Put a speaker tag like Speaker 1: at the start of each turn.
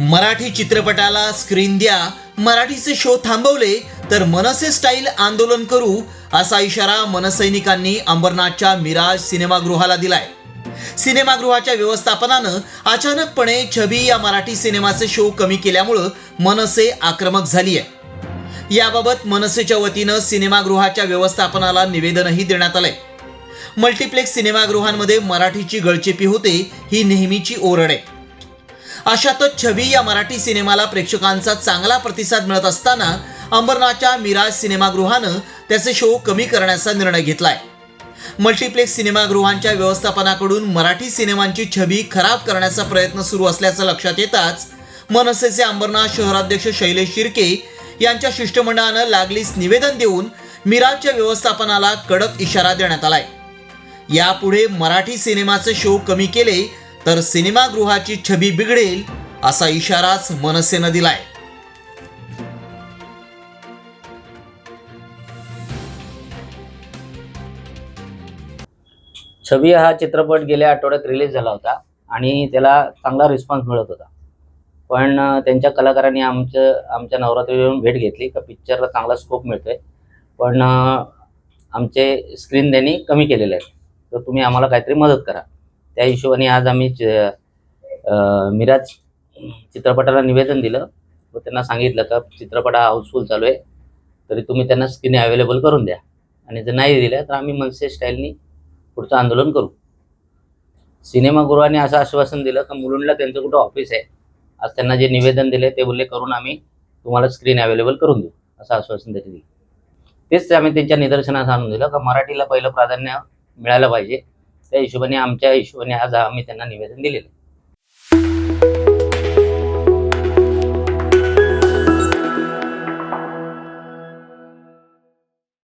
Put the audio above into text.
Speaker 1: मराठी चित्रपटाला स्क्रीन द्या. मराठीचे शो थांबवले तर मनसे स्टाईल आंदोलन करू असा इशारा मनसैनिकांनी अंबरनाथच्या मिराज सिनेमागृहाला दिलाय. सिनेमागृहाच्या व्यवस्थापनानं अचानकपणे छबी या मराठी सिनेमाचे शो कमी केल्यामुळं मनसे आक्रमक झाली आहे याबाबत मनसेच्या वतीनं सिनेमागृहाच्या व्यवस्थापनाला निवेदनही देण्यात आलंय. मल्टिप्लेक्स सिनेमागृहांमध्ये मराठीची गळचेपी होते ही नेहमीची ओरड आहे. अशातच छबी या मराठी सिनेमाला प्रेक्षकांचा चांगला प्रतिसाद मिळत असताना अंबरनाथच्या मिराज सिनेमागृहानं त्याचे शो कमी करण्याचा निर्णय घेतलाय. मल्टिप्लेक्स सिनेमागृहांच्या व्यवस्थापनाकडून मराठी सिनेमांची छबी खराब करण्याचा प्रयत्न सुरू असल्याचं लक्षात येताच मनसेचे अंबरनाथ शहराध्यक्ष शैलेश शिर्के यांच्या शिष्टमंडळानं लागलीच निवेदन देऊन मिराजच्या व्यवस्थापनाला कडक इशारा देण्यात आलाय. यापुढे मराठी सिनेमाचे शो कमी केले तर सिनेमागृहाची छबी बिघडेल असा इशाराच मनसेनं दिलाय.
Speaker 2: छबी हा चित्रपट गेल्या आठवड्यात रिलीज झाला होता आणि त्याला चांगला रिस्पॉन्स मिळत होता. पण त्यांच्या कलाकारांनी आमचं आमच्या नवरात्री येऊन भेट घेतली. का पिक्चरला चांगला स्कोप मिळतोय. पण आमचे स्क्रीन त्यांनी कमी केलेले आहेत. तर तुम्ही आम्हाला काहीतरी मदत करा. त्या हिशोबाने आज आम्ही मिराज चित्रपटाला निवेदन दिलं. व त्यांना सांगितलं का चित्रपट हा हाऊसफुल चालू आहे. तरी तुम्ही त्यांना स्क्रीन अवेलेबल करून द्या. आणि जर नाही दिल्या तर आम्ही मनसे स्टाईलनी पुढचं आंदोलन करू. सिनेमागृहाने असं आश्वासन दिलं का मुलुंडला त्यांचं कुठं ऑफिस आहे? आज त्यांना जे निवेदन दिले ते बोलले करून आम्ही तुम्हाला स्क्रीन अवेलेबल करून देऊ असं आश्वासन त्यांनी दिलं. तेच आम्ही त्यांच्या निदर्शनास आणून दिलं का मराठीला पहिलं प्राधान्य मिळायला पाहिजे. त्या हिशोबाने आमच्या हिशोबाने आज आम्ही त्यांना निवेदन दिलेलं आहे.